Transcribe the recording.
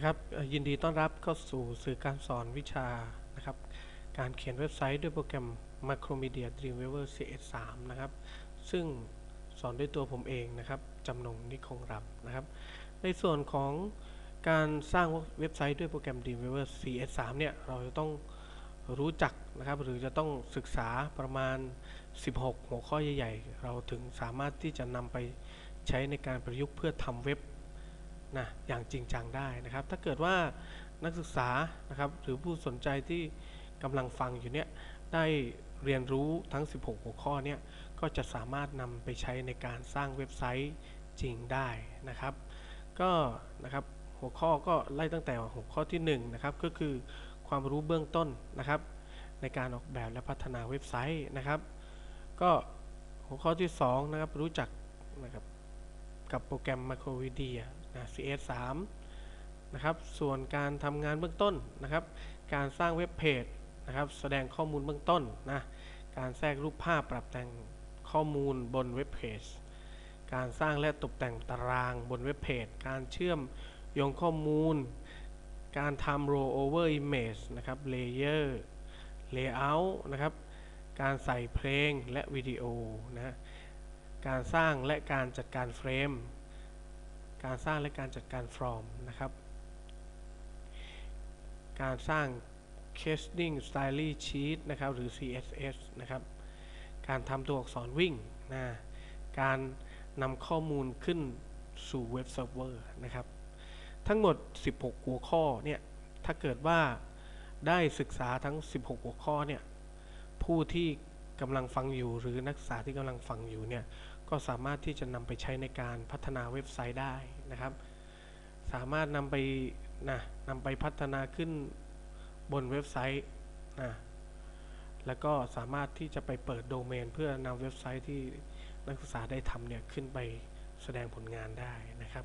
นะครับยินดีต้อนรับเข้าสู่สื่อการสอนวิชานะครับการเขียนเว็บไซต์ด้วยโปรแกรม Macromedia Dreamweaver CS3 นะครับซึ่งสอนด้วยตัวผมเองนะครับจำนงนิคงรับนะครับ ในส่วนของการสร้างเว็บไซต์ด้วยโปรแกรม Dreamweaver CS3 เนี่ยเราจะต้องรู้จักนะครับหรือจะต้องศึกษาประมาณ 16 หัวข้อใหญ่ ๆ เราถึงสามารถที่จะนำไปใช้ในการประยุกต์เพื่อทำเว็บ นะอย่างจริงจังได้นะครับ ถ้าเกิดว่านักศึกษานะครับหรือผู้สนใจที่กำลังฟังอยู่เนี่ยได้เรียนรู้ทั้ง 16 หัวข้อเนี่ยก็จะสามารถนำไปใช้ในการสร้างเว็บไซต์จริงได้นะครับ ก็นะครับหัวข้อก็ไล่ตั้งแต่หัวข้อที่1นะครับก็คือความรู้เบื้องต้นนะครับ ในการออกแบบและพัฒนาเว็บไซต์นะครับ ก็หัวข้อที่2นะครับรู้จักนะครับกับโปรแกรม Macromedia นะ CS3 นะครับ ส่วนการทำงานเบื้องต้นนะครับ การสร้างเว็บเพจนะครับ แสดงข้อมูลเบื้องต้นนะ การแทรกรูปภาพปรับแต่งข้อมูลบนเว็บเพจ การสร้างและตกแต่งตารางบนเว็บเพจ การเชื่อมโยงข้อมูล การทำ rollover image นะครับ layer layout นะครับ การใส่เพลงและวิดีโอนะ การสร้างและการจัดการเฟรม การสร้างและการจัดการฟอร์มนะครับ การสร้าง casting styling sheet นะครับหรือ CSS นะครับ การทำตัวอักษรวิ่งนะการนำข้อมูลขึ้นสู่เว็บเซิร์ฟเวอร์นะครับ ทั้งหมด 16 หัวข้อเนี่ย ถ้าเกิดว่าได้ศึกษาทั้ง 16 หัวข้อเนี่ย ผู้ที่กำลังฟังอยู่หรือนักศึกษาที่กำลังฟังอยู่เนี่ย ก็สามารถที่จะนำไปใช้ในการพัฒนาเว็บไซต์ได้นะครับ สามารถนำไปนะนำไปพัฒนาขึ้นบนเว็บไซต์นะแล้วก็สามารถที่จะไปเปิดโดเมน เพื่อนำเว็บไซต์ที่นักศึกษาได้ทำเนี่ยขึ้นไปแสดงผลงานได้นะครับ